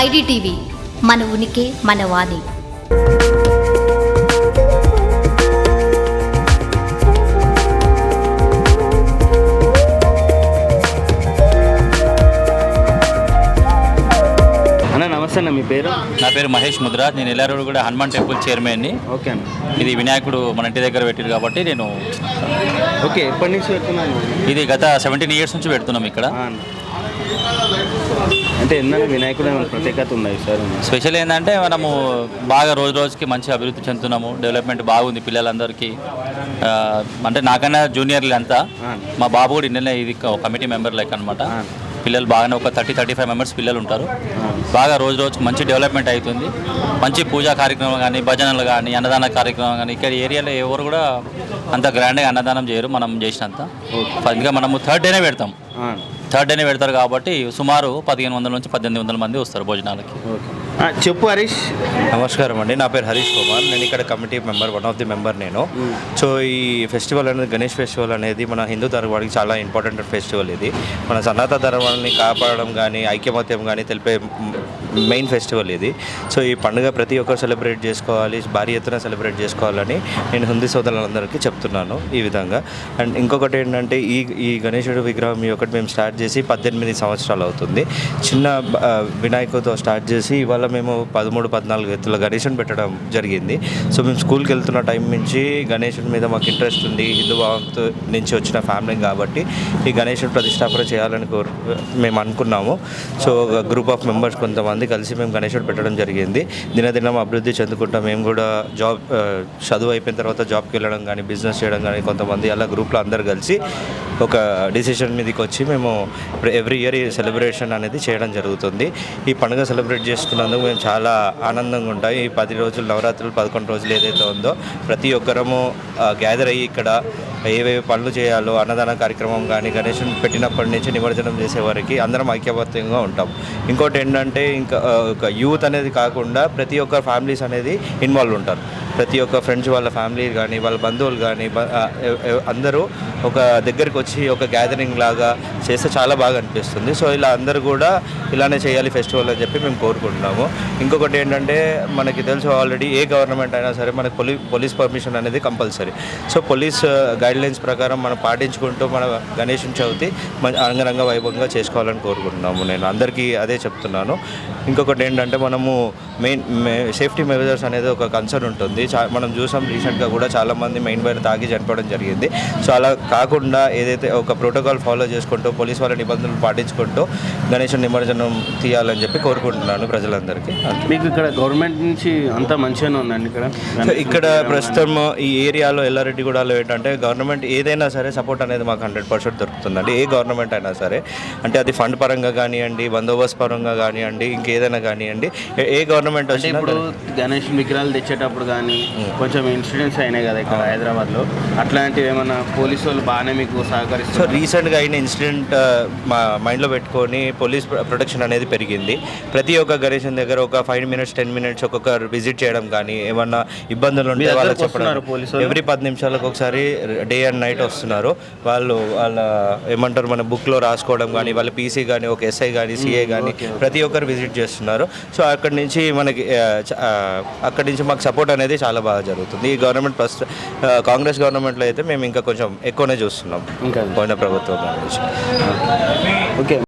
IDTV మన ఉనికి మన వాణి. అన్న నమస్తే అన్న మీ పేరు? నా పేరు మహేష్ ముద్ర. నేను ఎల్లారెడ్డి కూడా హనుమాన్ టెంపుల్ చైర్మన్ని. ఓకే అన్న. ఇది వినాయకుడు మన ఇంటి దగ్గర పెట్టారు కాబట్టి నేను ఓకే ఎప్పటి నుంచి పెడుతున్నాను ఇది గత సెవెంటీన్ ఇయర్స్ నుంచి పెడుతున్నాం ఇక్కడ. అంటే ఏంటంటే వినాయకుడు ప్రత్యేకత ఉన్నాయి సార్ స్పెషల్ ఏంటంటే మనము బాగా రోజు రోజుకి మంచి అభివృద్ధి చెందుతున్నాము డెవలప్మెంట్ బాగుంది పిల్లలందరికీ. అంటే నాకన్నా జూనియర్లు అంతా మా బాబు కూడా ఇండియన్ ఇది కమిటీ మెంబర్ లెక్క అనమాట పిల్లలు బాగానే ఒక థర్టీ థర్టీ ఫైవ్ మెంబర్స్ పిల్లలు ఉంటారు. బాగా రోజు రోజుకి మంచి డెవలప్మెంట్ అవుతుంది. మంచి పూజా కార్యక్రమం కానీ భజనలు కానీ అన్నదాన కార్యక్రమం కానీ ఇక్కడ ఏరియాలో ఎవరు కూడా అంత గ్రాండ్గా అన్నదానం చేయరు మనం చేసినంత. ఇంకా మనము థర్డ్ డేనే పెడతాం. థర్డ్ డేనే పెడతారు కాబట్టి సుమారు పదిహేను వందల నుంచి పద్దెనిమిది వందల మంది వస్తారు భోజనాలకి. ఓకే. చెప్పు హరీష్. నమస్కారం అండి. నా పేరు హరీష్ కుమార్. నేను ఇక్కడ committee member one of the member నేను. సో ఈ ఫెస్టివల్ అనేది గణేష్ ఫెస్టివల్ అనేది మన హిందూ ధర్మానికి చాలా ఇంపార్టెంట్ ఫెస్టివల్ ఇది. మన సనాతన ధర్మాన్ని కాపాడడం కానీ ఐక్యమత్యం కానీ తెలిపే మెయిన్ ఫెస్టివల్ ఇది. సో ఈ పండుగ ప్రతి ఒక్కరు సెలబ్రేట్ చేసుకోవాలి భారీ ఎత్తున సెలబ్రేట్ చేసుకోవాలని నేను హిందీ సోదరులందరికీ చెప్తున్నాను ఈ విధంగా. అండ్ ఇంకొకటి ఏంటంటే ఈ ఈ గణేశుడు విగ్రహం ఈ ఒకటి మేము స్టార్ట్ చేసి పద్దెనిమిది సంవత్సరాలు అవుతుంది. చిన్న వినాయకుతో వినాయకుడితో స్టార్ట్ చేసి ఇవాళ మేము పదమూడు పద్నాలుగు ఎత్తుల గణేషుని పెట్టడం జరిగింది. సో మేము స్కూల్కి వెళ్తున్న టైం నుంచి గణేషుని మీద మాకు ఇంట్రెస్ట్ ఉంది. హిందూ భావంతో నుంచి వచ్చిన ఫ్యామిలీ కాబట్టి ఈ గణేషుని ప్రతిష్టాపన చేయాలని కోరు మేము అనుకున్నాము. సో ఒక గ్రూప్ ఆఫ్ మెంబర్స్ కొంతమంది కలిసి మేము గణేషుడు పెట్టడం జరిగింది. దినదినం అభివృద్ధి చెందుకుంటాం మేము కూడా జాబ్ చదువు అయిపోయిన తర్వాత జాబ్కి వెళ్ళడం కానీ బిజినెస్ చేయడం కానీ కొంతమంది అలా గ్రూప్లో అందరు కలిసి ఒక డిసిషన్ మీదకి వచ్చి మేము ఎవ్రీ ఇయర్ ఈ సెలబ్రేషన్ అనేది చేయడం జరుగుతుంది. ఈ పండుగ సెలబ్రేట్ అందుకు మేము చాలా ఆనందంగా ఉంటాం. ఈ పది రోజులు నవరాత్రులు పదకొండు రోజులు ఏదైతే ఉందో ప్రతి ఒక్కరము గ్యాదర్ అయ్యి ఇక్కడ ఏవేవి పనులు చేయాలో అన్నదాన కార్యక్రమం కానీ గణేశుని పెట్టినప్పటి నుంచి నిమజ్జనం చేసే వరకు అందరం ఐక్యబద్ధంగా ఉంటాం. ఇంకోటి ఏంటంటే ఇంకా ఒక యూత్ అనేది కాకుండా ప్రతి ఒక్క ఫ్యామిలీస్ అనేది ఇన్వాల్వ్ ఉంటారు. ప్రతి ఒక్క ఫ్రెండ్స్ వాళ్ళ ఫ్యామిలీ కానీ వాళ్ళ బంధువులు కానీ అందరూ ఒక దగ్గరికి వచ్చి ఒక గ్యాదరింగ్ లాగా చేస్తే చాలా బాగా అనిపిస్తుంది. సో ఇలా అందరూ కూడా ఇలానే చేయాలి ఫెస్టివల్ అని చెప్పి మేము కోరుకుంటున్నాము. ఇంకొకటి ఏంటంటే మనకి తెలుసు ఆల్రెడీ ఏ గవర్నమెంట్ అయినా సరే మనకి పోలీ పోలీస్ పర్మిషన్ అనేది compulsory so police guidelines uh, ప్రకారం మనం పాటించుకుంటూ మన గణేష్ చవితి మన అంగరంగ వైభవంగా చేసుకోవాలని కోరుకుంటున్నాము నేను. అందరికీ అదే చెప్తున్నాను. ఇంకొకటి ఏంటంటే మనము మెయిన్ సేఫ్టీ మెజర్స్ అనేది ఒక కన్సర్న్ ఉంటుంది. చా మనం చూసాం రీసెంట్గా కూడా చాలామంది మెయిన్ బైర్ తాగి చనిపోవడం జరిగింది. సో అలా కాకుండా ఏదైతే ఒక ప్రోటోకాల్ ఫాలో చేసుకుంటూ పోలీస్ వాళ్ళ నిబంధనలు పాటించుకుంటూ గణేష్ నిమజ్జనం తీయాలని చెప్పి కోరుకుంటున్నాను ప్రజలందరికీ. మీకు ఇక్కడ గవర్నమెంట్ నుంచి అంతా మంచిగానే ఉందండి ఇక్కడ? ఇక్కడ ప్రస్తుతం ఈ ఏరియాలో ఎల్లారెడ్డిగూడలో ఏంటంటే గవర్నమెంట్ ఏదైనా సరే సపోర్ట్ అనేది మాకు హండ్రెడ్ పర్సెంట్ దొరుకుతుందండి. ఏ గవర్నమెంట్ అయినా సరే. అంటే అది ఫండ్ పరంగా కానివ్వండి బందోబస్తు పరంగా కానివ్వండి ఇంకేదైనా కానివ్వండి ఏ- గవర్నమెంట్ అంటే వచ్చినా ఇప్పుడు గణేష్ విగ్రహాలు తెచ్చేటప్పుడు కానీ కొంచెం ఇన్సిడెంట్స్ అయినాయి కదా ఇక్కడ హైదరాబాద్లో. అట్లాంటివి ఏమన్నా పోలీసు వాళ్ళు బాగానే మీకు సో సహకరిస్తారు రీసెంట్గా అయిన ఇన్సిడెంట్ మా మైండ్లో పెట్టుకొని పోలీస్ ప్రొ- ప్రొటెక్షన్ అనేది పెరిగింది. ప్రతి ఒక్క గణేషన్ దగ్గర ఒక ఫైవ్ మినిట్స్ టెన్ మినిట్స్ ఒక్కొక్క విజిట్ చేయడం కానీ ఏమన్నా ఇబ్బందులు ఉంటే వాళ్ళకి వస్తున్నారు చెప్పడం పోలీసు వాళ్ళు? ఎవ్రీ పది నిమిషాలకు ఒకసారి డే అండ్ నైట్ వస్తున్నారు. వాళ్ళు వాళ్ళ ఏమంటారు మన బుక్లో రాసుకోవడం కానీ వాళ్ళ పీసీ కానీ ఒక ఎస్ఐ కానీ సిఐ కానీ ప్రతి ఒక్కరు విజిట్ చేస్తున్నారు. సో అక్కడి నుంచి మనకి అక్కడి నుంచి మాకు సపోర్ట్ అనేది చాలా బాగా జరుగుతుంది. ఈ గవర్నమెంట్ ఆ, కాంగ్రెస్ గవర్నమెంట్లో అయితే మేము ఇంకా కొంచెం ఎక్కువనే చూస్తున్నాం. ఇంకా. పోయిన ప్రభుత్వం ఓకే.